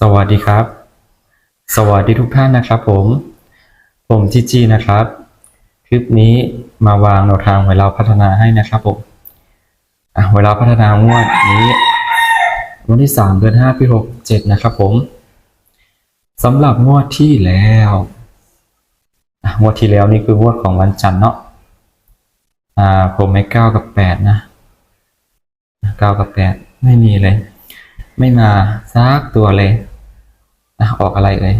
สวัสดีครับ สวัสดีทุกท่านนะครับผม ผมจีจีนะครับ คลิปนี้มาวางแนวทางเวลาพัฒนาให้นะครับผมเวลาพัฒนางวดนี้ วันที่สามเดือนห้าปีหกเจ็ดนะครับผมสำหรับงวดที่แล้วงวดที่แล้วนี่คืองวดของวันจันทร์เนาะอ่าผมไม่เก้ากับแปดนะเก้ากับแปดไม่มีเลย ไม่มาซักตัวเลยอะออกอะไรเอ่ย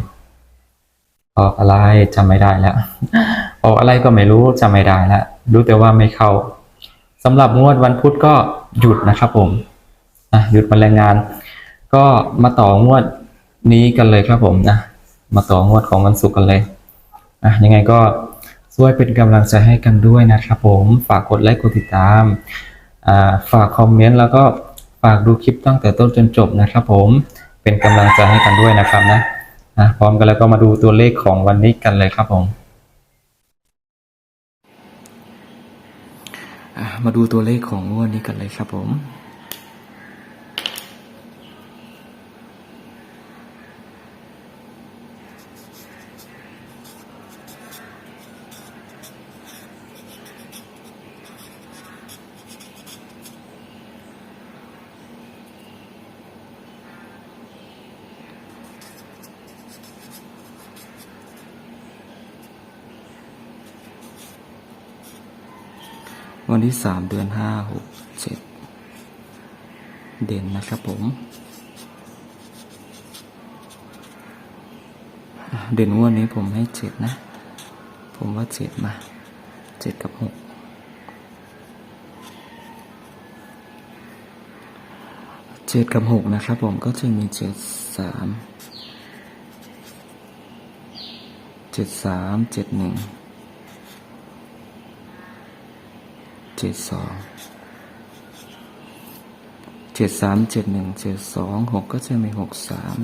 ออกอะไรจำไม่ได้แล้ว ออกอะไรก็ไม่รู้จำไม่ได้แล้วรู้แต่ว่าไม่เข้าสำหรับงวดวันพุธก็หยุดนะครับผมอะหยุดมาแรงงาน ก็มาต่องวดนี้กันเลยครับผมนะมาต่องวดของวันศุกร์กันเลยอะยังไงก็ช่วยเป็นกำลังใจให้กันด้วยนะครับผม ฝากกดไลค์กดติดตามอ่าฝากคอมเมนต์แล้วก็ ฝากดูคลิปตั้งแต่ต้นจนจบนะครับผมเป็นกำลังใจให้กันด้วยนะครับนะนะพร้อมกันแล้วก็มาดูตัวเลขของวันนี้กันเลยครับผมมาดูตัวเลขของวันนี้กันเลยครับผม วันที่สามเดือนห้าหกเจ็ดเด่นนะครับผม เด่นงวดนี้ผมให้เจ็ดนะ ผมว่าเจ็ดมาเจ็ดกับหกเจ็ดกับหกนะครับผมก็จะมีเจ็ดสามเจ็ดสามเจ็ดหนึ่ง เจ็ดสองเจ็ดสามเจ็ดหนึ่งเจ็ดสองหกก็จะมีหกสาม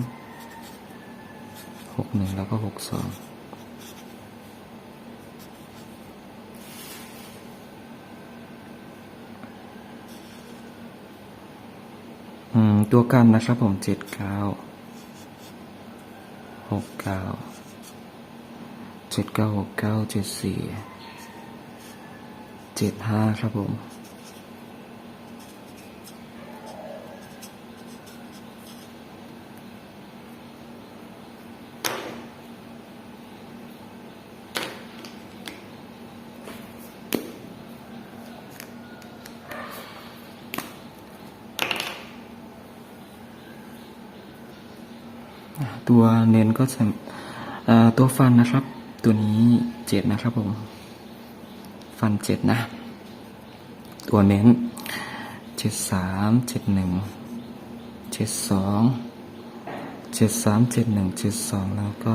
หกหนึ่งแล้วก็หกสองอืมตัวกันนะครับผมเจ็ดเก้าหกเก้าเจ็ดเก้าหกเก้าเจ็ดสี่ เจ็ดห้าครับผม ตัวเน้นก็จะตัวฟันนะครับ ตัวนี้เจ็ดนะครับผม ฟันเจ็ดนะ ตัวเน้นเจ็ดสามเจ็ดหนึ่งเจ็ดสองเจ็ดสามเจ็ดหนึ่งเจ็ดสองแล้วก็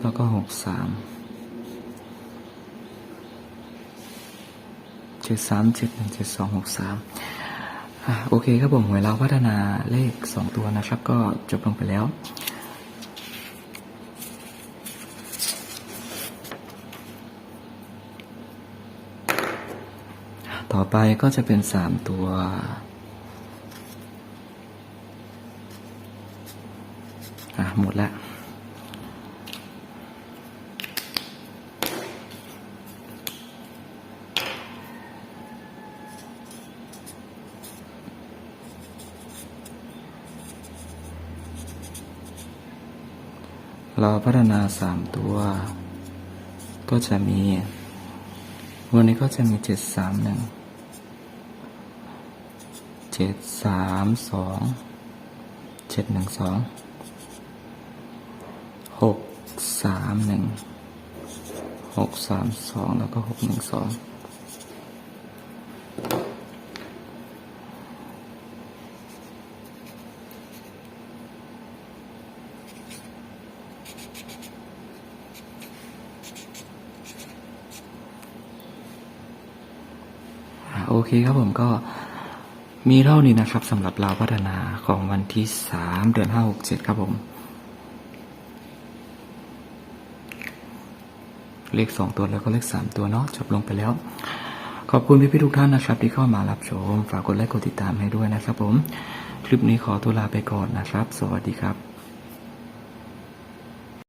แล้วก็หกสามเจ็ดสามเจ็ดหนึ่งเจ็ดสองหกสามโอเคครับผมหวยเราพัฒนาเลขสองตัวนะครับ ก็จบลงไปแล้ว ต่อไปก็จะเป็นสามตัว อะ หมดแล้วเราพัฒนาสามตัว ก็จะมี วันนี้ก็จะมีเจ็ดสามหนึ่ง เจ็ดสามสองเจ็ดหนึ่งสองหกสามหนึ่งหกสามสองแล้วก็หกหนึ่งสองโอเคครับผมก็ มีเท่านี้นะครับสำหรับเราวพัฒนาของวันที่สามเดือนห้าหกเจ็ดครับผม เลขสองตัวแล้วก็เลขสามตัวเนาะจบลงไปแล้ว ขอบคุณพี่ๆทุกท่านนะครับ ที่เข้ามารับชม ฝากกดไลค์กดติดตามให้ด้วยนะครับผม คลิปนี้ขอตัวลาไปก่อนนะครับ สวัสดีครับ